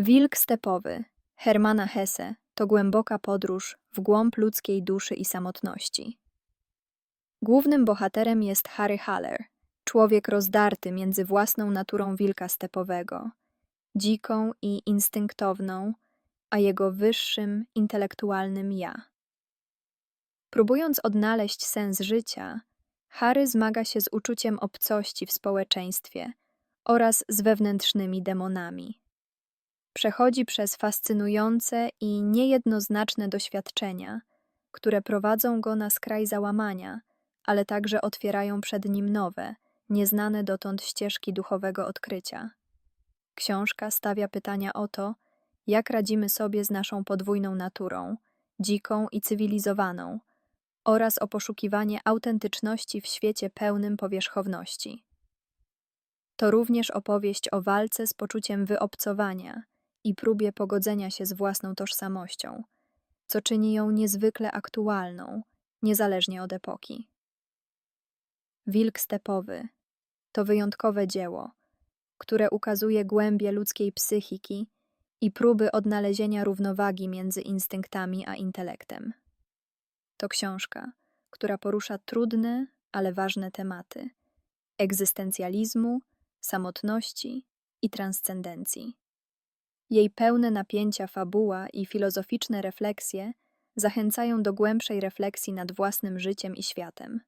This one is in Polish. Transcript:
Wilk stepowy Hermana Hesse to głęboka podróż w głąb ludzkiej duszy i samotności. Głównym bohaterem jest Harry Haller, człowiek rozdarty między własną naturą wilka stepowego, dziką i instynktowną, a jego wyższym, intelektualnym ja. Próbując odnaleźć sens życia, Harry zmaga się z uczuciem obcości w społeczeństwie oraz z wewnętrznymi demonami. Przechodzi przez fascynujące i niejednoznaczne doświadczenia, które prowadzą go na skraj załamania, ale także otwierają przed nim nowe, nieznane dotąd ścieżki duchowego odkrycia. Książka stawia pytania o to, jak radzimy sobie z naszą podwójną naturą, dziką i cywilizowaną, oraz o poszukiwanie autentyczności w świecie pełnym powierzchowności. To również opowieść o walce z poczuciem wyobcowania i próbie pogodzenia się z własną tożsamością, co czyni ją niezwykle aktualną, niezależnie od epoki. Wilk stepowy to wyjątkowe dzieło, które ukazuje głębie ludzkiej psychiki i próby odnalezienia równowagi między instynktami a intelektem. To książka, która porusza trudne, ale ważne tematy egzystencjalizmu, samotności i transcendencji. Jej pełne napięcia fabuła i filozoficzne refleksje zachęcają do głębszej refleksji nad własnym życiem i światem.